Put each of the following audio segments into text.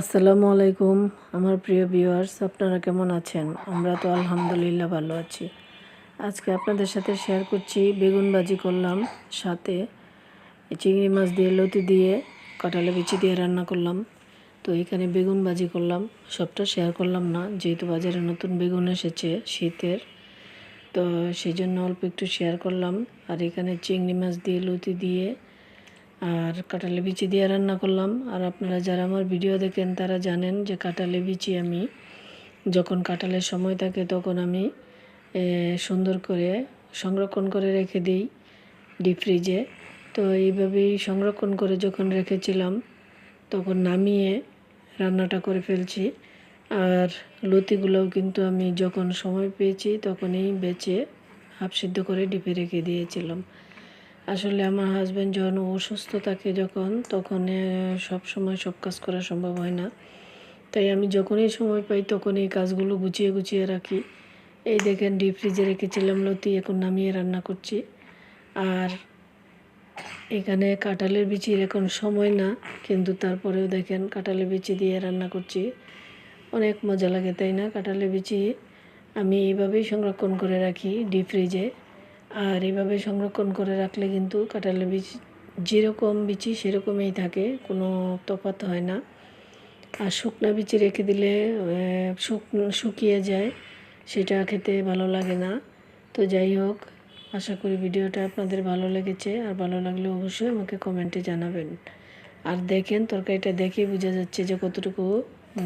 আসসালামু আলাইকুম, আমার প্রিয় ভিউয়ার্স, আপনারা কেমন আছেন? আমরা তো আলহামদুলিল্লাহ ভালো আছি। আজকে আপনাদের সাথে শেয়ার করছি বেগুন ভাজি করলাম, সাথে চিংড়ি মাছ দিয়ে লতি দিয়ে কাঁঠালে বিচি দিয়ে রান্না করলাম। তো এখানে বেগুন ভাজি করলাম, সবটা শেয়ার করলাম না, যেহেতু বাজারে নতুন বেগুন এসেছে শীতের। তো সেই জন্য অল্প একটু শেয়ার করলাম, আর এখানে চিংড়ি মাছ দিয়ে লতি দিয়ে আর কাঁঠালে বিচি দিয়ে রান্না করলাম। আর আপনারা যারা আমার ভিডিও দেখেন, তারা জানেন যে কাঁঠালে বিচি আমি যখন কাঁঠালের সময় থাকে, তখন আমি সুন্দর করে সংরক্ষণ করে রেখে দিই ডিপ ফ্রিজে তো এইভাবেই সংরক্ষণ করে যখন রেখেছিলাম, তখন নামিয়ে রান্নাটা করে ফেলছি। আর লতিগুলোও কিন্তু আমি যখন সময় পেয়েছি, তখনই বেচে হাফ সিদ্ধ করে ডিপে রেখে দিয়েছিলাম। আসলে আমার হাজব্যান্ড যখন অসুস্থ থাকে যখন, তখন সব সময় সব কাজ করা সম্ভব হয় না। তাই আমি যখনই সময় পাই তখন এই কাজগুলো গুছিয়ে গুছিয়ে রাখি। এই দেখেন ডিপ ফ্রিজে রেখেছিলাম লতি, এখন নামিয়ে রান্না করছি। আর এখানে কাঁঠালের বিচির এখন সময় না, কিন্তু তারপরেও দেখেন কাঁঠালের বিচি দিয়ে রান্না করছি। অনেক মজা লাগে, তাই না? কাঁঠালের বিচি আমি এইভাবেই সংরক্ষণ করে রাখি ডিপ ফ্রিজে আর এভাবে সংরক্ষণ করে রাখলে কিন্তু কাঁঠালের বীজ যেরকম বিচি সেরকমই থাকে, কোনো তফাৎ হয় না। আর শুকনা বিচি রেখে দিলে শুকিয়ে যায়, সেটা খেতে ভালো লাগে না। তো যাই হোক, আশা করি ভিডিওটা আপনাদের ভালো লেগেছে। আর ভালো লাগলে অবশ্যই আমাকে কমেন্টে জানাবেন। আর দেখেন, তরকারিটা দেখেই বোঝা যাচ্ছে যে কতটুকু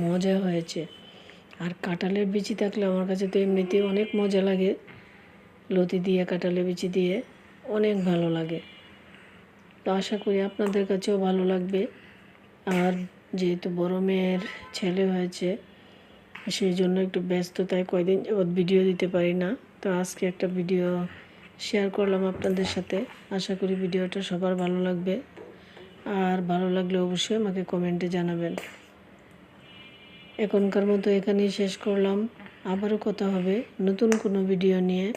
মজা হয়েছে। আর কাঁঠালের বিচি থাকলে আমার কাছে তো এমনিতেই অনেক মজা লাগে। লতি দিয়ে কাঁঠালে বিচি দিয়ে অনেক ভালো লাগে। তো আশা করি আপনাদের কাছেও ভালো লাগবে। আর যেহেতু বড় মেয়ের ছেলে হয়েছে, সেই জন্য একটু ব্যস্ততায় কয়দিন যাবৎ ভিডিও দিতে পারি না। তো আজকে একটা ভিডিও শেয়ার করলাম আপনাদের সাথে। আশা করি ভিডিওটা সবার ভালো লাগবে। আর ভালো লাগলে অবশ্যই আমাকে কমেন্টে জানাবেন। এখনকার মতো এখানেই শেষ করলাম। আবারও কথা হবে নতুন কোনো ভিডিও নিয়ে।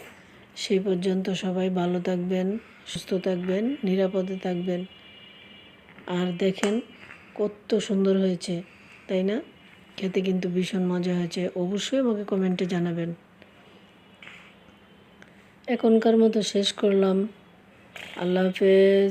সেই পর্যন্ত সবাই ভালো থাকবেন, সুস্থ থাকবেন, নিরাপদে থাকবেন। আর দেখেন কত সুন্দর হয়েছে, তাই না? খেতে কিন্তু ভীষণ মজা হয়েছে। অবশ্যই আমাকে কমেন্টে জানাবেন। এখনকার মতো শেষ করলাম। আল্লাহ হাফেজ।